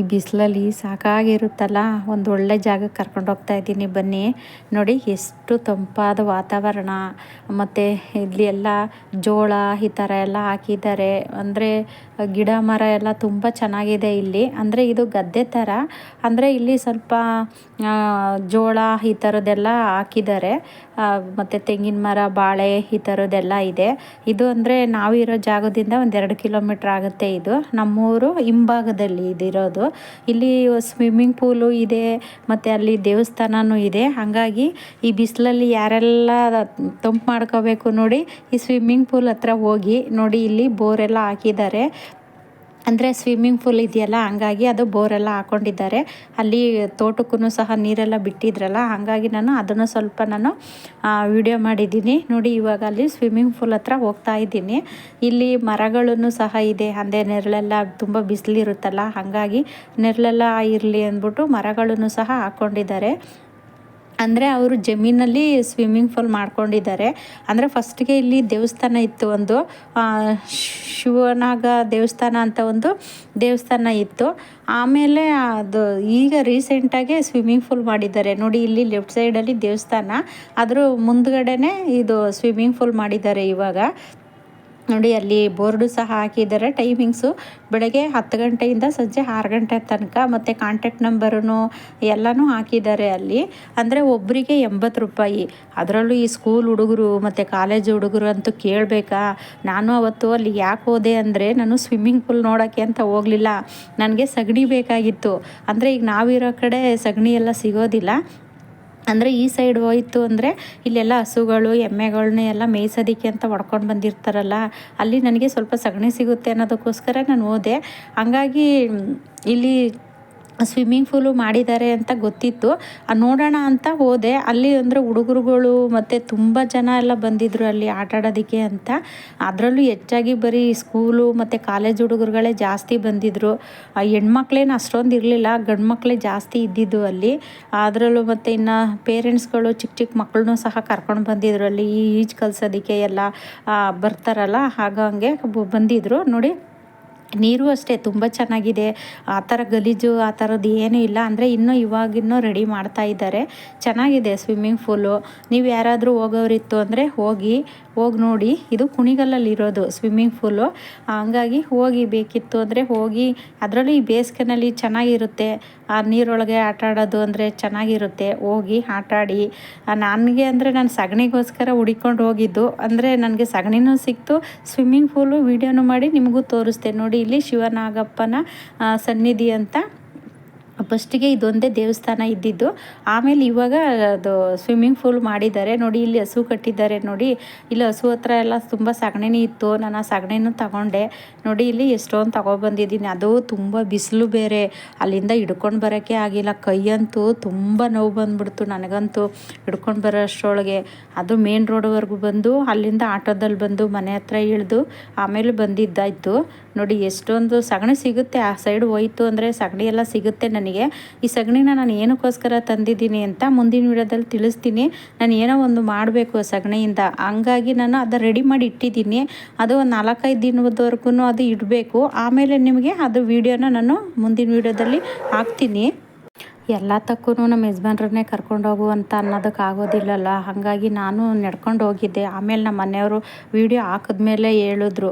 ಈ ಬಿಸಿಲಲ್ಲಿ ಸಾಕಾಗಿರುತ್ತಲ್ಲ? ಒಂದು ಒಳ್ಳೆ ಜಾಗಕ್ಕೆ ಕರ್ಕೊಂಡು ಹೋಗ್ತಾ ಇದ್ದೀನಿ. ಬನ್ನಿ. ನೋಡಿ, ಎಷ್ಟು ತಂಪಾದ ವಾತಾವರಣ. ಮತ್ತು ಇಲ್ಲಿ ಎಲ್ಲ ಜೋಳ ಈ ಥರ ಎಲ್ಲ ಹಾಕಿದ್ದಾರೆ. ಅಂದರೆ, ಗಿಡ ಮರ ಎಲ್ಲ ತುಂಬ ಚೆನ್ನಾಗಿದೆ ಇಲ್ಲಿ. ಅಂದರೆ, ಇದು ಗದ್ದೆ ಥರ ಅಂದರೆ, ಇಲ್ಲಿ ಸ್ವಲ್ಪ ಜೋಳ ಈ ಥರದ್ದೆಲ್ಲ ಹಾಕಿದ್ದಾರೆ. ಮತ್ತು ತೆಂಗಿನ ಮರ, ಬಾಳೆ ಈ ಥರದ್ದೆಲ್ಲ ಇದೆ. ಇದು ಅಂದರೆ, ನಾವಿರೋ ಜಾಗದಿಂದ ಒಂದೆರಡು ಕಿಲೋಮೀಟ್ರ್ ಆಗುತ್ತೆ ಇದು. ನಮ್ಮೂರು ಹಿಂಭಾಗದಲ್ಲಿ ಇದಿರೋದು. ಇಲ್ಲಿ ಸ್ವಿಮ್ಮಿಂಗ್ ಪೂಲು ಇದೆ, ಮತ್ತು ಅಲ್ಲಿ ದೇವಸ್ಥಾನವೂ ಇದೆ. ಹಾಗಾಗಿ ಈ ಬಿಸಿಲಲ್ಲಿ ಯಾರೆಲ್ಲ ತಂಪು ಮಾಡ್ಕೋಬೇಕು ನೋಡಿ ಈ ಸ್ವಿಮ್ಮಿಂಗ್ ಪೂಲ್ ಹತ್ರ ಹೋಗಿ ನೋಡಿ, ಇಲ್ಲಿ ಬೋರೆಲ್ಲ ಹಾಕಿದ್ದಾರೆ. ಅಂದರೆ ಸ್ವಿಮ್ಮಿಂಗ್ ಪೂಲ್ ಇದೆಯಲ್ಲ, ಹಂಗಾಗಿ ಅದು ಬೋರೆಲ್ಲ ಹಾಕ್ಕೊಂಡಿದ್ದಾರೆ ಅಲ್ಲಿ ತೋಟಕ್ಕೂ ಸಹ ನೀರೆಲ್ಲ ಬಿಟ್ಟಿದ್ರಲ್ಲ, ಹಾಗಾಗಿ ನಾನು ಅದನ್ನು ಸ್ವಲ್ಪ ನಾನು ವಿಡಿಯೋ ಮಾಡಿದ್ದೀನಿ. ನೋಡಿ, ಇವಾಗ ಅಲ್ಲಿ ಸ್ವಿಮ್ಮಿಂಗ್ ಪೂಲ್ ಹತ್ರ ಹೋಗ್ತಾ ಇದ್ದೀನಿ. ಇಲ್ಲಿ ಮರಗಳನ್ನು ಸಹ ಇದೆ, ಅಂದರೆ ನೆರಳೆಲ್ಲ ತುಂಬ ಬಿಸಿಲಿರುತ್ತಲ್ಲ, ಹಾಗಾಗಿ ನೆರಳೆಲ್ಲ ಇರಲಿ ಅಂದ್ಬಿಟ್ಟು ಮರಗಳನ್ನು ಸಹ ಹಾಕ್ಕೊಂಡಿದ್ದಾರೆ ಅಂದರೆ ಅವರು ಜಮೀನಲ್ಲಿ ಸ್ವಿಮ್ಮಿಂಗ್ ಫೂಲ್ ಮಾಡ್ಕೊಂಡಿದ್ದಾರೆ. ಅಂದರೆ ಫಸ್ಟ್ಗೆ ಇಲ್ಲಿ ದೇವಸ್ಥಾನ ಇತ್ತು ಒಂದು. ಶಿವನಾಗ ದೇವಸ್ಥಾನ ಅಂತ ಒಂದು ದೇವಸ್ಥಾನ ಇತ್ತು. ಆಮೇಲೆ ಅದು ಈಗ ರೀಸೆಂಟಾಗೆ ಸ್ವಿಮ್ಮಿಂಗ್ ಫೂಲ್ ಮಾಡಿದ್ದಾರೆ. ನೋಡಿ, ಇಲ್ಲಿ ಲೆಫ್ಟ್ ಸೈಡಲ್ಲಿ ದೇವಸ್ಥಾನ. ಅದರ ಮುಂದ್ಗಡೆ ಇದು ಸ್ವಿಮ್ಮಿಂಗ್ ಫೂಲ್ ಮಾಡಿದ್ದಾರೆ ಇವಾಗ. ನೋಡಿ, ಅಲ್ಲಿ ಬೋರ್ಡು ಸಹ ಹಾಕಿದ್ದಾರೆ. ಟೈಮಿಂಗ್ಸು ಬೆಳಗ್ಗೆ ಹತ್ತು ಗಂಟೆಯಿಂದ ಸಂಜೆ ಆರು ಗಂಟೆ ತನಕ ಮತ್ತು ಕಾಂಟ್ಯಾಕ್ಟ್ ನಂಬರೂ ಎಲ್ಲನೂ ಹಾಕಿದ್ದಾರೆ ಅಲ್ಲಿ. ಅಂದರೆ ಒಬ್ಬರಿಗೆ ಎಂಬತ್ತು ರೂಪಾಯಿ. ಅದರಲ್ಲೂ ಈ ಸ್ಕೂಲ್ ಹುಡುಗರು ಮತ್ತು ಕಾಲೇಜ್ ಹುಡುಗರು ಅಂತೂ ಕೇಳಬೇಕಾ? ನಾನು ಅವತ್ತು ಅಲ್ಲಿ ಯಾಕೆ ಹೋದೆ ಅಂದರೆ ನಾನು ಸ್ವಿಮ್ಮಿಂಗ್ ಪೂಲ್ ನೋಡೋಕ್ಕೆ ಅಂತ ಹೋಗಲಿಲ್ಲ. ನನಗೆ ಸಗಣಿ ಬೇಕಾಗಿತ್ತು. ಅಂದರೆ ಈಗ ನಾವಿರೋ ಕಡೆ ಸಗಣಿ ಎಲ್ಲ ಸಿಗೋದಿಲ್ಲ. ಅಂದರೆ ಈ ಸೈಡ್ ಹೋಯ್ತು ಅಂದರೆ ಇಲ್ಲೆಲ್ಲ ಹಸುಗಳು ಎಮ್ಮೆಗಳನ್ನ ಎಲ್ಲ ಮೇಯ್ಸೋದಕ್ಕೆ ಅಂತ ಹೊಡ್ಕೊಂಡು ಬಂದಿರ್ತಾರಲ್ಲ, ಅಲ್ಲಿ ನನಗೆ ಸ್ವಲ್ಪ ಸಗಣಿ ಸಿಗುತ್ತೆ ಅನ್ನೋದಕ್ಕೋಸ್ಕರ ನಾನು ಹೋದೆ. ಹಂಗಾಗಿ ಇಲ್ಲಿ ಸ್ವಿಮ್ಮಿಂಗ್ ಫೂಲು ಮಾಡಿದ್ದಾರೆ ಅಂತ ಗೊತ್ತಿತ್ತು. ನೋಡೋಣ ಅಂತ ಹೋದೆ. ಅಲ್ಲಿ ಅಂದರೆ ಹುಡುಗರುಗಳು ಮತ್ತು ತುಂಬ ಜನ ಎಲ್ಲ ಬಂದಿದ್ದರು ಅಲ್ಲಿ ಆಟ ಆಡೋದಕ್ಕೆ ಅಂತ. ಅದರಲ್ಲೂ ಹೆಚ್ಚಾಗಿ ಬರೀ ಸ್ಕೂಲು ಮತ್ತು ಕಾಲೇಜ್ ಹುಡುಗರುಗಳೇ ಜಾಸ್ತಿ ಬಂದಿದ್ದರು ಹೆಣ್ಮಕ್ಳೇನು ಅಷ್ಟೊಂದು ಇರಲಿಲ್ಲ ಗಂಡು ಮಕ್ಕಳೇ ಜಾಸ್ತಿ ಇದ್ದಿದ್ದು ಅಲ್ಲಿ. ಅದರಲ್ಲೂ ಮತ್ತು ಇನ್ನು ಪೇರೆಂಟ್ಸ್ಗಳು ಚಿಕ್ಕ ಚಿಕ್ಕ ಮಕ್ಕಳನ್ನೂ ಸಹ ಕರ್ಕೊಂಡು ಬಂದಿದ್ರು ಅಲ್ಲಿ. ಈಜು ಕಲಿಸೋದಕ್ಕೆ ಎಲ್ಲ ಬರ್ತಾರಲ್ಲ, ಹಾಗಂಗೆ ಬಂದಿದ್ದರು ನೋಡಿ ನೀರು ಅಷ್ಟೇ, ತುಂಬ ಚೆನ್ನಾಗಿದೆ. ಆ ಥರ ಗಲೀಜು, ಆ ಥರದ್ದು ಏನೂ ಇಲ್ಲ. ಅಂದರೆ ಇನ್ನೂ ಇವಾಗಿನ್ನೂ ರೆಡಿ ಮಾಡ್ತಾ ಇದ್ದಾರೆ. ಚೆನ್ನಾಗಿದೆ ಸ್ವಿಮ್ಮಿಂಗ್ ಫೂಲು ನೀವು ಯಾರಾದರೂ ಹೋಗೋರಿತ್ತು ಅಂದರೆ ಹೋಗಿ ಹೋಗಿ ನೋಡಿ. ಇದು ಕುಣಿಗಲ್ಲಲ್ಲಿರೋದು ಸ್ವಿಮ್ಮಿಂಗ್ ಫೂಲು ಹಂಗಾಗಿ ಹೋಗಿ ಬೇಕಿತ್ತು ಅಂದರೆ ಹೋಗಿ, ಅದರಲ್ಲೂ ಈ ಬೇಸಿಗೆನಲ್ಲಿ ಚೆನ್ನಾಗಿರುತ್ತೆ. ಆ ನೀರೊಳಗೆ ಆಟ ಆಡೋದು ಅಂದರೆ ಚೆನ್ನಾಗಿರುತ್ತೆ. ಹೋಗಿ ಆಟ ಆಡಿ ನನಗೆ ಅಂದರೆ ನಾನು ಸಗಣಿಗೋಸ್ಕರ ಹುಡಿಕೊಂಡು ಹೋಗಿದ್ದು. ಅಂದರೆ ನನಗೆ ಸಗಣಿನೂ ಸಿಕ್ತು. ಸ್ವಿಮ್ಮಿಂಗ್ ಪೂಲು ವೀಡಿಯೋನು ಮಾಡಿ ನಿಮಗೂ ತೋರಿಸ್ತೆ ನೋಡಿ, ಇಲ್ಲಿ ಶಿವನಾಗಪ್ಪನ ಸನ್ನಿಧಿ ಅಂತ ಫಸ್ಟಿಗೆ ಇದೊಂದೇ ದೇವಸ್ಥಾನ ಇದ್ದಿದ್ದು. ಆಮೇಲೆ ಇವಾಗ ಅದು ಸ್ವಿಮ್ಮಿಂಗ್ ಫೂಲ್ ಮಾಡಿದ್ದಾರೆ. ನೋಡಿ, ಇಲ್ಲಿ ಹಸು ಕಟ್ಟಿದ್ದಾರೆ. ನೋಡಿ, ಇಲ್ಲಿ ಹಸು ಹತ್ರ ಎಲ್ಲ ತುಂಬ ಸಗಣಿನೇ ಇತ್ತು. ನಾನು ಆ ಸಗಣಿನೂ ತಗೊಂಡೆ. ನೋಡಿ, ಇಲ್ಲಿ ಎಷ್ಟೊಂದು ತಗೊಬಂದಿದ್ದೀನಿ. ಅದು ತುಂಬ ಬಿಸಿಲು ಬೇರೆ. ಅಲ್ಲಿಂದ ಹಿಡ್ಕೊಂಡು ಬರೋಕ್ಕೆ ಆಗಿಲ್ಲ. ಕೈಯಂತೂ ತುಂಬ ನೋವು ಬಂದ್ಬಿಡ್ತು ನನಗಂತೂ ಹಿಡ್ಕೊಂಡು ಬರೋ ಅಷ್ಟರೊಳಗೆ ಅದು ಮೇನ್ ರೋಡ್ವರೆಗೂ ಬಂದು ಅಲ್ಲಿಂದ ಆಟೋದಲ್ಲಿ ಬಂದು ಮನೆ ಹತ್ರ ಇಳಿದು ಆಮೇಲೆ ಬಂದಿದ್ದಾಯಿತು. ನೋಡಿ, ಎಷ್ಟೊಂದು ಸಗಣಿ ಸಿಗುತ್ತೆ ಆ ಸೈಡ್ ಹೋಯ್ತು ಅಂದರೆ ಸಗಣಿ ಎಲ್ಲ ಸಿಗುತ್ತೆ ನನಗೆ. ಈ ಸಗಣಿನ ನಾನು ಏನಕ್ಕೋಸ್ಕರ ತಂದಿದ್ದೀನಿ ಅಂತ ಮುಂದಿನ ವಿಡಿಯೋದಲ್ಲಿ ತಿಳಿಸ್ತೀನಿ. ನಾನು ಏನೋ ಒಂದು ಮಾಡಬೇಕು ಸಗಣಿಯಿಂದ. ಹಂಗಾಗಿ ನಾನು ಅದು ರೆಡಿ ಮಾಡಿ ಇಟ್ಟಿದ್ದೀನಿ. ಅದು ಒಂದು ನಾಲ್ಕೈದು ದಿನದವರೆಗೂ ಅದು ಇಡಬೇಕು. ಆಮೇಲೆ ನಿಮಗೆ ಅದು ವಿಡಿಯೋನ ನಾನು ಮುಂದಿನ ವಿಡಿಯೋದಲ್ಲಿ ಹಾಕ್ತೀನಿ. ಎಲ್ಲ ತಕ್ಕೂ ನಮ್ಮ ಯಜಮಾನ್ರನ್ನೇ ಕರ್ಕೊಂಡೋಗು ಅಂತ ಅನ್ನೋದಕ್ಕೆ ಆಗೋದಿಲ್ಲಲ್ಲ. ಹಾಗಾಗಿ ನಾನು ನಡ್ಕೊಂಡು ಹೋಗಿದ್ದೆ. ಆಮೇಲೆ ನಮ್ಮ ಮನೆಯವರು ವೀಡಿಯೋ ಹಾಕಿದ್ಮೇಲೆ ಹೇಳಿದ್ರು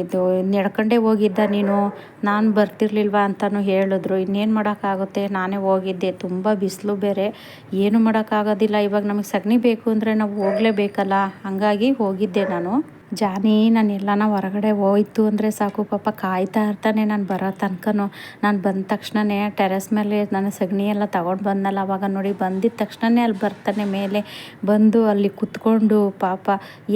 ಇದು ನಡ್ಕೊಂಡೇ ಹೋಗಿದ್ದ ನೀನು, ನಾನು ಬರ್ತಿರ್ಲಿಲ್ವ ಅಂತಲೂ ಹೇಳಿದ್ರು. ಇನ್ನೇನು ಮಾಡೋಕ್ಕಾಗುತ್ತೆ? ನಾನೇ ಹೋಗಿದ್ದೆ. ತುಂಬ ಬಿಸಿಲು ಬೇರೆ. ಏನು ಮಾಡೋಕ್ಕಾಗೋದಿಲ್ಲ. ಇವಾಗ ನಮಗೆ ಸಗಣಿ ಬೇಕು ಅಂದರೆ ನಾವು ಹೋಗಲೇಬೇಕಲ್ಲ. ಹಾಗಾಗಿ ಹೋಗಿದ್ದೆ ನಾನು. ಜಾನಿ, ನಾನು ಎಲ್ಲನ ಹೊರಗಡೆ ಹೋಯ್ತು ಅಂದರೆ ಸಾಕು, ಪಾಪ ಕಾಯ್ತಾ ಇರ್ತಾನೆ ನಾನು ಬರೋ ತನಕನೂ. ನಾನು ಬಂದ ತಕ್ಷಣವೇ ಟೆರೆಸ್ ಮೇಲೆ ನನ್ನ ಸಗಣಿ ಎಲ್ಲ ತಗೊಂಡು ಬಂದಲ್ಲ ಅವಾಗ ನೋಡಿ ಬಂದಿದ್ದ ತಕ್ಷಣವೇ ಅಲ್ಲಿ ಬರ್ತಾನೆ ಮೇಲೆ. ಬಂದು ಅಲ್ಲಿ ಕುತ್ಕೊಂಡು ಪಾಪ,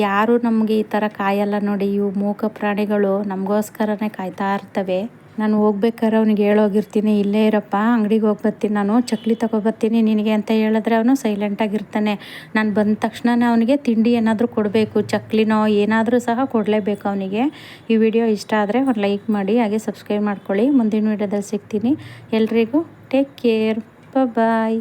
ಯಾರು ನಮಗೆ ಈ ಥರ ಕಾಯಲ್ಲ ನೋಡಿ, ಇವು ಮೂಕ ಪ್ರಾಣಿಗಳು ನಮಗೋಸ್ಕರನೇ ಕಾಯ್ತಾ ಇರ್ತವೆ. ನಾನು ಹೋಗ್ಬೇಕಾದ್ರೆ ಅವ್ನಿಗೆ ಹೇಳೋಗಿರ್ತೀನಿ ಇಲ್ಲೇ ಇರಪ್ಪ, ಅಂಗಡಿಗೆ ಹೋಗಿ ಬರ್ತೀನಿ, ನಾನು ಚಕ್ಲಿ ತಗೊಬರ್ತೀನಿ ನಿನಗೆ ಅಂತ ಹೇಳಿದ್ರೆ ಅವನು ಸೈಲೆಂಟಾಗಿರ್ತಾನೆ ನಾನು ಬಂದ ತಕ್ಷಣ ಅವನಿಗೆ ತಿಂಡಿ ಏನಾದರೂ ಕೊಡಬೇಕು, ಚಕ್ಲಿನೋ ಏನಾದರೂ ಸಹ ಕೊಡಲೇಬೇಕು ಅವನಿಗೆ. ಈ ವಿಡಿಯೋ ಇಷ್ಟ ಆದರೆ ಒಂದು ಲೈಕ್ ಮಾಡಿ, ಹಾಗೆ ಸಬ್ಸ್ಕ್ರೈಬ್ ಮಾಡ್ಕೊಳ್ಳಿ. ಮುಂದಿನ ವಿಡಿಯೋದಲ್ಲಿ ಸಿಗ್ತೀನಿ. ಎಲ್ರಿಗೂ ಟೇಕ್ ಕೇರ್ ಬಾಯ್